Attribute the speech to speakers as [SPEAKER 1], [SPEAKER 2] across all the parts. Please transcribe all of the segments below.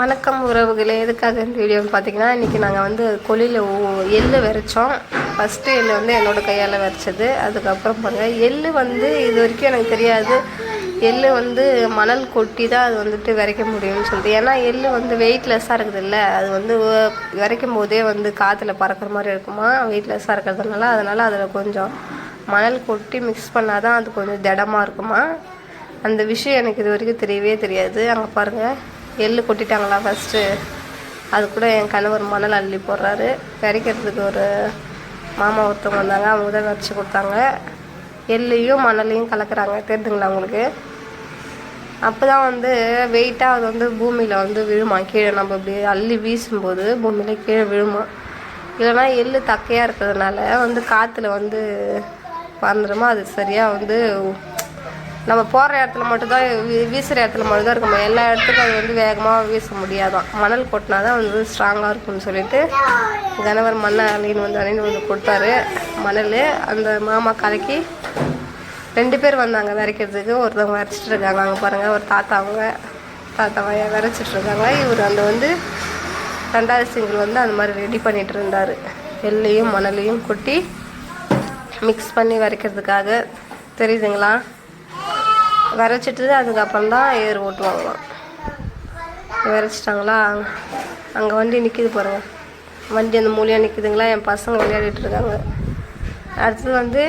[SPEAKER 1] வணக்கம் உறவுகளே எதுக்காக இந்த வீடியோன்னு பார்த்தீங்கன்னா இன்றைக்கி நாங்கள் வந்து கொலியில் எள்ளு விரைச்சோம் ஃபஸ்ட்டு எள்ளு வந்து என்னோடய கையால் விரைச்சது அதுக்கப்புறம் பாருங்கள் எள்ளு வந்து இது வரைக்கும் எனக்கு தெரியாது. எள்ளு வந்து மணல் கொட்டி தான் அது வந்துட்டு விரைக்க முடியும்னு சொல்லிட்டு. ஏன்னா எள்ளு வந்து வெயிட்லெஸ்ஸாக இருக்குது இல்லை அது வந்து விரைக்கும் போதே வந்து காற்றுல பறக்கிற மாதிரி இருக்குமா? வெயிட்லெஸ்ஸாக இருக்கிறதுனால அதனால் அதில் கொஞ்சம் மணல் கொட்டி மிக்ஸ் பண்ணால் தான் அது கொஞ்சம் திடமாக இருக்குமா? அந்த விஷயம் எனக்கு இது வரைக்கும் தெரியவே தெரியாது. அங்கே பாருங்கள் எள்ளு கொட்டிட்டாங்களா ஃபஸ்ட்டு அது கூட என் கணவர் மணல் அள்ளி போடுறாரு. விரைக்கிறதுக்கு ஒரு மாமா ஒருத்தவங்க வந்தாங்க. அவங்க தான் வச்சு கொடுத்தாங்க. எள்ளையும் மணலையும் கலக்குறாங்க. தெரிஞ்சுங்களா அவங்களுக்கு அப்போ தான் வந்து வெயிட்டாக அது வந்து பூமியில் வந்து விழுமா? கீழே நம்ம இப்படி அள்ளி வீசும்போது பூமியில் கீழே விழுமா? இல்லைன்னா எள் தக்கையாக இருக்கிறதுனால வந்து காற்றுல வந்து பறந்துடுமா அது சரியாக வந்து நம்ம போகிற இடத்துல மட்டும்தான் வீ- வீசுகிற இடத்துல மட்டும்தான் இருக்குமா. எல்லா இடத்துக்கும் அது வந்து வேகமாக வீச முடியாதான். மணல் கொட்டினா தான் வந்து ஸ்ட்ராங்காக இருக்கும்னு சொல்லிட்டு கணவர் மண்ணை அழின்னு வந்து அழின்னு வந்து கொடுத்தாரு மணல். அந்த மாமா கலக்கி ரெண்டு பேர் வந்தாங்க விரைக்கிறதுக்கு ஒருத்தவங்க விரைச்சிட்டு இருக்காங்க. அங்கே பாருங்கள் ஒரு தாத்தா அவங்க தாத்தா வய- இருக்காங்க. இவர் அந்த வந்து ரெண்டாவது சிங்கிள் வந்து அந்த மாதிரி ரெடி பண்ணிகிட்டு இருந்தார். எல்லையும் மணலையும் கொட்டி மிக்ஸ் பண்ணி வரைக்கிறதுக்காக தெரியுதுங்களா? விரைச்சிட்டு அதுக்கப்புறம் தான் ஏர் ஓட்டுவாங்களாம். விரைச்சிட்டாங்களா? அங்கே வண்டி நிற்கிது பாருங்க. வண்டி அந்த மூலியாக நிற்கிதுங்களா என் பசங்க விளையாடிட்டு இருக்காங்க. அடுத்தது வந்து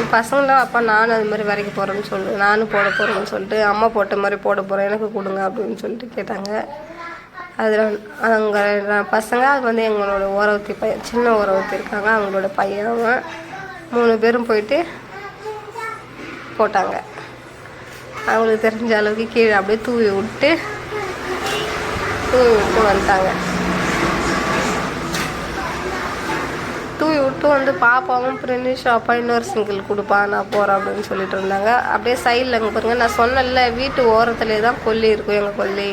[SPEAKER 1] என் பசங்களாம் அப்பா நானும் அது மாதிரி வரைக்க போகிறேன்னு சொல்லு நானும் போட போகிறேன்னு சொல்லிட்டு அம்மா போட்ட மாதிரி போட போகிறேன் எனக்கு கொடுங்க அப்படின்னு சொல்லிட்டு கேட்டாங்க. அதில் அங்கே பசங்க அது வந்து எங்களோட ஓரவத்தி பையன் சின்ன ஓரவத்தி இருக்காங்க அவங்களோட பையன் மூணு பேரும் போயிட்டு போட்டாங்க. அவங்களுக்கு தெரிஞ்ச அளவுக்கு கீழே அப்படியே தூவி விட்டு தூவி விட்டு வந்துட்டாங்க. தூவி விட்டு வந்து பாப்பாவும் பிரினிஷ் அப்பா இன்னொரு சிங்கிள் கொடுப்பா நான் போகிறேன் அப்படின்னு சொல்லிட்டு இருந்தாங்க. அப்படியே சைடில் அங்கே பாருங்க நான் சொன்னேன்ல வீட்டு ஓரத்துலேயே தான் கொல்லி இருக்கும் எங்கள் கொல்லி.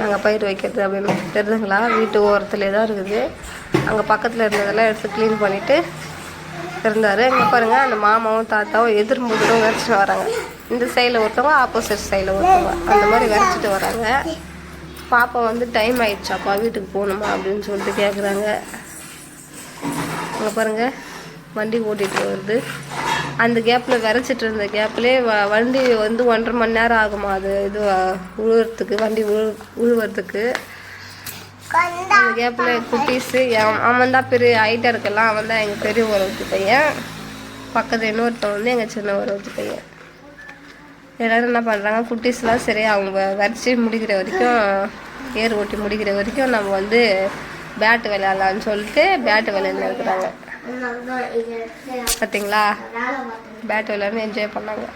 [SPEAKER 1] நாங்கள் பயிர் வைக்கிறது அப்படின்னு தெரியுதுங்களா? வீட்டு ஓரத்துலேயே தான் இருக்குது. அங்கே பக்கத்தில் இருந்ததெல்லாம் எடுத்து க்ளீன் பண்ணிவிட்டு இருந்தார். இங்கே பாருங்கள் அந்த மாமாவும் தாத்தாவும் எதிர்முதிரும் விரைச்சிட்டு வராங்க. இந்த சைடில் ஒருத்தவங்க ஆப்போசிட் சைடில் ஒருத்தவங்க. அந்த மாதிரி வரைச்சிட்டு வராங்க. பாப்பா வந்து டைம் ஆயிடுச்சாப்பா வீட்டுக்கு போகணுமா? அப்படின்னு சொல்லிட்டு கேட்குறாங்க அங்கே பாருங்கள் வண்டி ஓட்டிகிட்டு வருது. அந்த கேப்பில் விரைச்சிட்டு இருந்த கேப்லேயே வ வண்டி வந்து ஒன்றரை மணி நேரம் ஆகுமா? அது இது உழுவுறதுக்கு வண்டி உழு உழுவுறதுக்கு. அந்த கேப்பில் குட்டீஸு அவன் தான் பெரிய ஹைட்டாக இருக்கலாம். அவன் தான் எங்கள் பெரிய உறவுக்கு பையன். பக்கத்து இன்னொருத்தன் வந்து எங்கள் சின்ன உறவுக்கு பையன். எல்லோரும் என்ன பண்ணுறாங்க குட்டீஸ்லாம் சரி அவங்க வரிச்சு முடிக்கிற வரைக்கும் ஏர் ஓட்டி முடிக்கிற வரைக்கும் நம்ம வந்து பேட்டு விளையாடலான்னு சொல்லிட்டு பேட்டு விளையாண்டு இருக்கிறாங்க. பார்த்தீங்களா பேட்டு விளையாண்டு என்ஜாய் பண்ணாங்க.